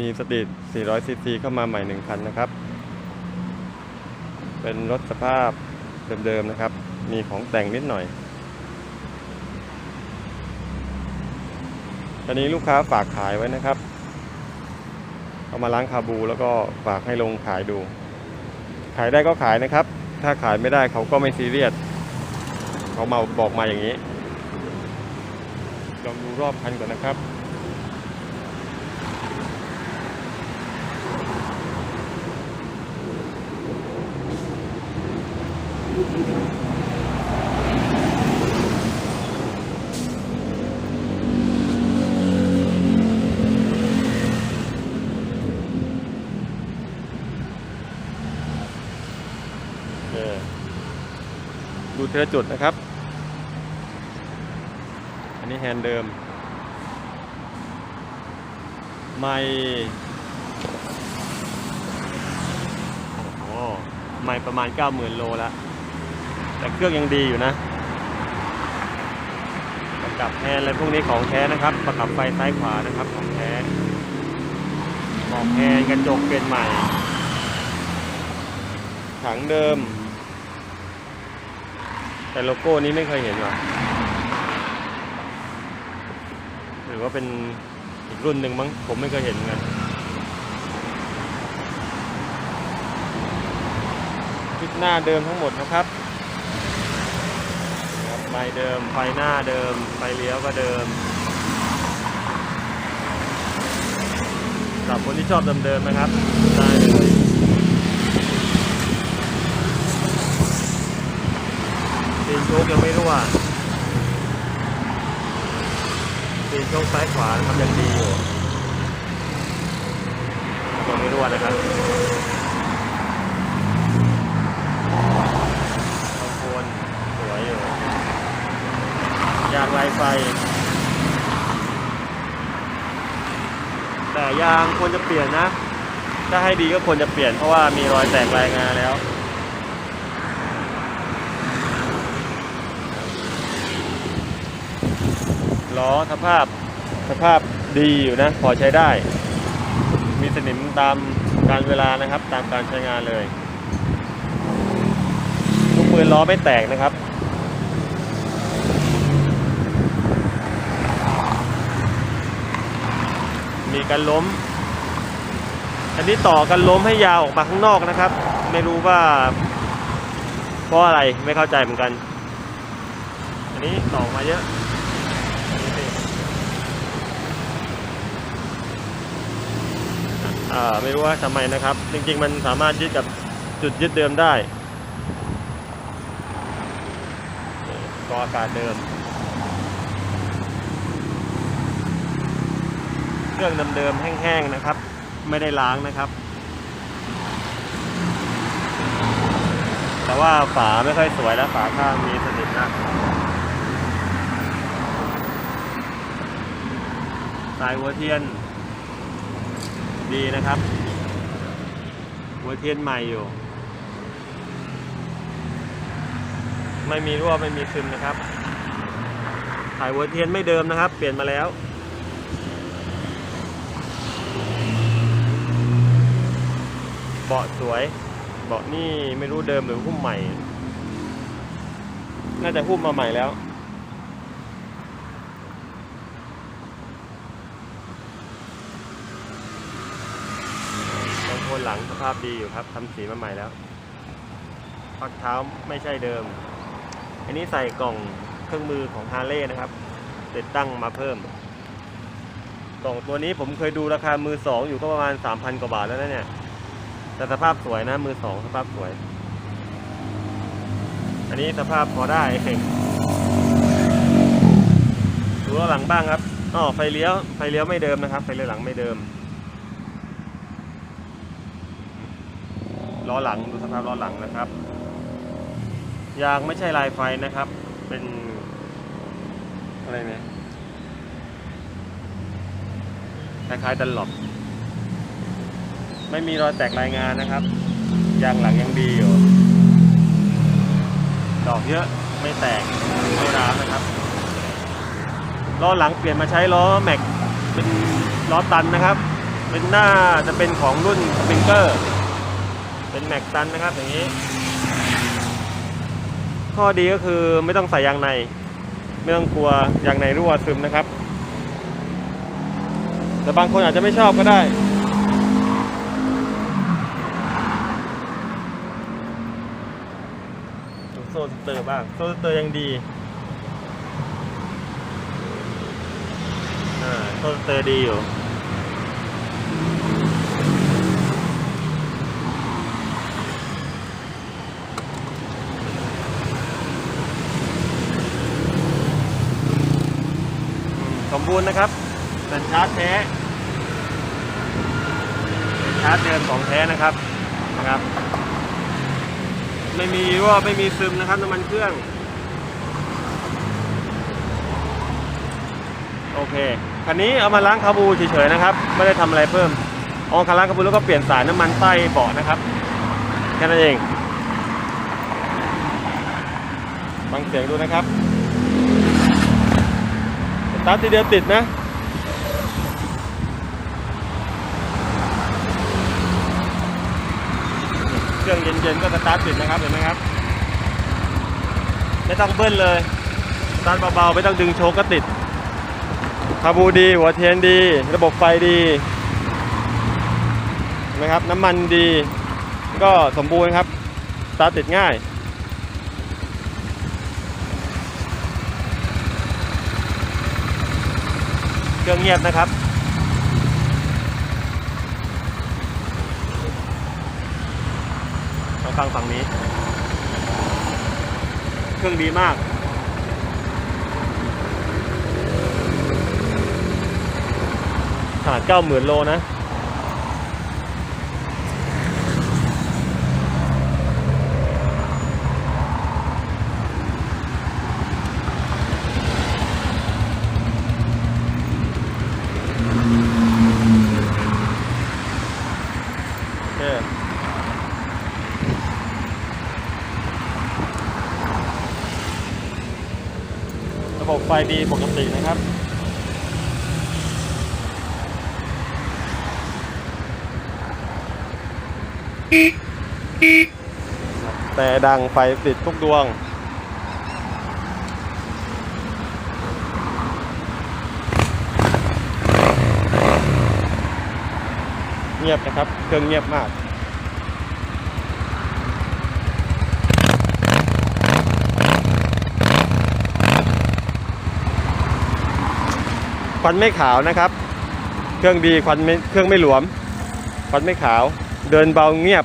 มีสตรีท400ซีซีเข้ามาใหม่หนึ่งคันนะครับ เป็นรถสภาพเดิมๆนะครับ มีของแต่งนิดหน่อยตอนนี้ลูกค้าฝากขายไว้นะครับ เอามาล้างคาบูแล้วก็ฝากให้ลงขายดู ขายได้ก็ขายนะครับ ถ้าขายไม่ได้เขาก็ไม่ซีเรียสเขามาบอกมาอย่างนี้ลองดูรอบคันก่อนนะครับ เทละจุดนะครับ อันนี้แฮนด์เดิม ไม่โอ้โหไม่ประมาณ 90,000 โลแล้ว แต่เครื่องยังดีอยู่นะประกับแฮนด์อะไรพวกนี้ของแท้นะครับ ประกับไฟซ้ายขวานะครับของแท้บอกแฮนด์กระจกเปลี่ยนใหม่ ถังเดิม แต่โลโก้นี้ไม่เคยเห็นว่ะหรือว่าเป็นอีกรุ่นหนึ่งมั้งผมไม่เคยเห็นเหมือนกันคลิปหน้าเดิมทั้งหมดนะครับครับไฟเดิม ไฟหน้าเดิม ไฟเลี้ยวก็เดิมสำหรับคนที่ชอบเดิมๆนะครับได้เลย ตีนโชคยังไม่รั่วตีนโชคซ้ายขวาครับยังดีอยู่ยังไม่รั่วนะครับบางคนสวยอยู่ยางลายไฟ แต่ยางควรจะเปลี่ยนนะ ถ้าให้ดีก็ควรจะเปลี่ยนเพราะว่ามีรอยแตกรายงานแล้ว ล้อสภาพสภาพดีอยู่นะ พอใช้ได้ มีสนิมตามการเวลานะครับ ตามการใช้งานเลยลูกปืนล้อไม่แตกนะครับมีการล้ม อันนี้ต่อกันล้มให้ยาวออกมาข้างนอกนะครับ ไม่รู้ว่า เพราะอะไรไม่เข้าใจเหมือนกัน อันนี้ต่อมาเยอะ อ่า ไม่รู้ว่าทำไมนะครับ จริงๆ มันสามารถยึดกับจุดยึดเดิมได้กออากาศเดิม เครื่องเดิมๆแห้งๆนะครับ ไม่ได้ล้างนะครับ แต่ว่าฝาไม่ค่อยสวยแล้วฝาข้างมีสนิมนะสายหัวเทียน ดีนะครับ หัวเทียนใหม่อยู่ ไม่มีรั่วไม่มีซึมนะครับถ่ายหัวเทียนไม่เดิมนะครับ เปลี่ยนมาแล้วเบาะสวยเบาะนี่ไม่รู้เดิมหรือหุ้มใหม่ น่าจะหุ้มมาใหม่แล้ว บางค นหลังสภาพดีอยู่ครับทำสีมาใหม่แล้วพักเท้าไม่ใช่เดิม อันนี้ใส่กล่องเครื่องมือของฮาร์เลย์นะครับติดตั้งมาเพิ่ม กล่องตัวนี้ผมเคยดูราคามือสองอยู่ก็ประมาณ 3,000 กว่าบาทแล้วนะเนี่ย แต่สภาพสวยนะมือสองสภาพสวย อันนี้สภาพพอได้เองดูล้อหลังบ้างครับอ๋อไฟเลี้ยวไฟเลี้ยวไม่เดิมนะครับ ไฟเลี้ยวหลังไม่เดิม ล้อหลังดูสภาพล้อหลังนะครับยางไม่ใช่ลายไฟนะครับ เป็นอะไรเนี่ยคล้ายๆดันหลบไม่มีรอยแตกรายงานนะครับ ยางหลังยังดีอยู่ ดอกเยอะไม่แตกไม่ร้าวนะครับ ล้อหลังเปลี่ยนมาใช้ล้อแม็กเป็นล้อตันนะครับ เป็นหน้าจะเป็นของรุ่นสปริงเกอร์ เป็นแม็กซันนะครับอย่างนี้ ข้อดีก็คือไม่ต้องใส่ยางใน ไม่ต้องกลัวยางในรั่วซึมนะครับ แต่บางคนอาจจะไม่ชอบก็ได้โซ่สเตอร์บ้างโซ่สเตอร์ยังดีอ่าโซ่สเตอร์ดีอยู่ บูรณ์นะครับเป็นชาร์จแท้เป็นชาร์จเดิมของแท้นะครับนะครับ ไม่มีรั่วไม่มีซึมนะครับน้ำมันเครื่อง โอเคคันนี้เอามาล้างคาบูเฉยๆนะครับ ไม่ได้ทำอะไรเพิ่มเอามาล้างคาบูแล้วก็เปลี่ยนสายน้ำมันใต้เบาะนะครับแค่นั้นเองฟังเสียงดูนะครับ ตาร์ททีเดียวติดนะเครื่องเย็นๆก็สตาร์ทติดนะครับเห็นไหมครับ ไม่ต้องเบิ้ลเลยสตาร์ทเบาๆไม่ต้องดึงโชคก็ติดคาบูดีหัวเทียนดี ระบบไฟดีเห็นไหมครับน้ำมันดี ก็สมบูรณ์ครับสตาร์ทติดง่าย เครื่องเงียบนะครับมาฟังฝั่งนี้ เครื่องดีมากขนาดเก้าหมื่นโลนะ บบไฟดีปกตินะครับ แต่ดังไฟติดทุกดวง เงียบนะครับ เครื่องเงียบมาก ควันไม่ขาวนะครับ เครื่องดีควันไม่เครื่องไม่หลวม ควันไม่ขาว เดินเบาเงียบ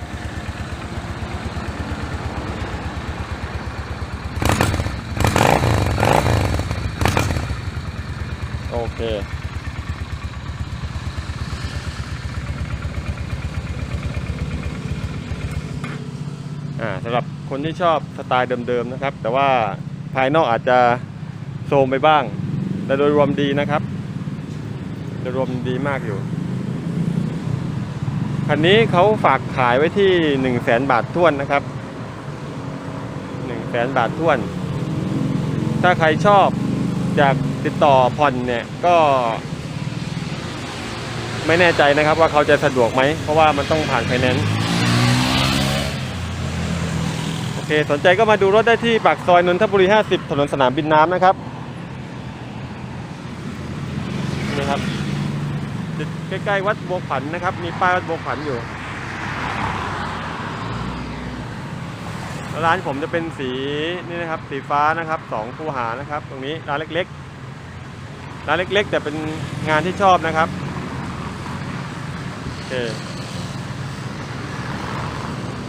โอเคอ่าสำหรับคนที่ชอบสไตล์เดิมๆนะครับ แต่ว่าภายนอกอาจจะโทรมไปบ้าง แต่โดยรวมดีนะครับ โดยรวมดีมากอยู่ คันนี้เขาฝากขายไว้ที่1 0 0 0 0แสนบาทท้วนนะครับ1 0 0 0 0แสนบาทท้วน ถ้าใครชอบอยากติดต่อผ่อนเนี่ยก็ ไม่แน่ใจนะครับว่าเขาจะสะดวกไหม เพราะว่ามันต้องผ่านไฟแนนซ์โอเคสนใจก็มาดูรถได้ที่ปากซอยนนทบุรี 50 ถนนสนามบินน้ำนะครับนี่ครับ ติดใกล้ๆวัดบัวขวัญนะครับ มีป้ายวัดบัวขวัญอยู่ ร้านผมจะเป็นสีนี่นะครับ สีฟ้านะครับสองคูหานะครับ ตรงนี้ร้านเล็กๆร้านเล็ก ๆ แต่เป็นงานที่ชอบนะครับโอเค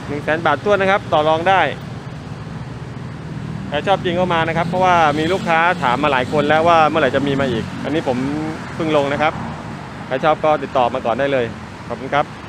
หนึ่งแสนบาทตัวนนะครับ ต่อรองได้ใครชอบจริงก็มานะครับ เพราะว่ามีลูกค้าถามมาหลายคนแล้วว่าเมื่อไหร่จะมีมาอีก อันนี้ผมเพิ่งลงนะครับ ใครชอบก็ติดต่อมาก่อนได้เลย ขอบคุณครับ